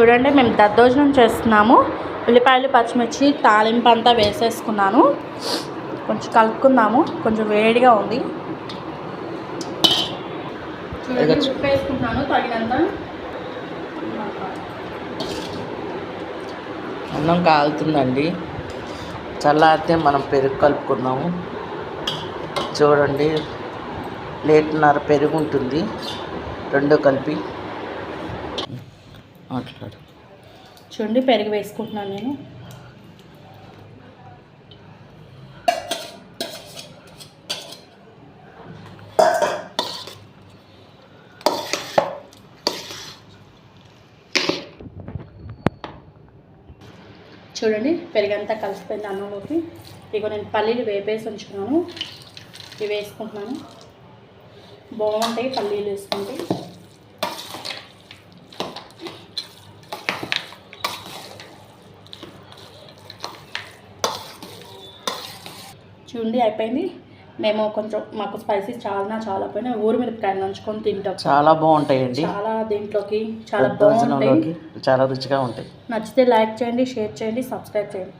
చూడండి మేము దద్దోజనం చేస్తున్నాము. ఉల్లిపాయలు పచ్చిమిర్చి తాలింపు అంతా వేసేసుకున్నాను. కొంచెం కలుపుకుందాము. కొంచెం వేడిగా ఉంది. చూడండి ఎగచ్చు. ఉప్పు వేసుకుంటున్నాను తగినంత అన్నం కాలుతుందండి. చల్లారితే మనం పెరుగు కలుపుకుందాము. చూడండి ప్లేట్న్నర పెరుగు ఉంటుంది రెండు కలిపి మాట్లాడు చూడండి పెరుగు వేసుకుంటున్నాను నేను. చూడండి పెరుగంతా కలిసిపోయింది అన్నంలోకి. ఇగో నేను పల్లీలు వేపేసి ఉంచుకున్నాను. ఇవి వేసుకుంటున్నాను. బాగుంటాయి పల్లీలు వేసుకుంటే. చూడండి అయిపోయింది. మేము కొంచెం మాకు స్పైసీ చాలా చాలా పోయినా ఊరి మిరపకాయలు నంచుకొని తింటాం. చాలా బాగుంటాయండి. చాలా దీంట్లోకి చాలా బాగుంటాయి. చాలా రుచిగా ఉంటాయి. నచ్చితే లైక్ చేయండి షేర్ చేయండి సబ్స్క్రైబ్ చేయండి.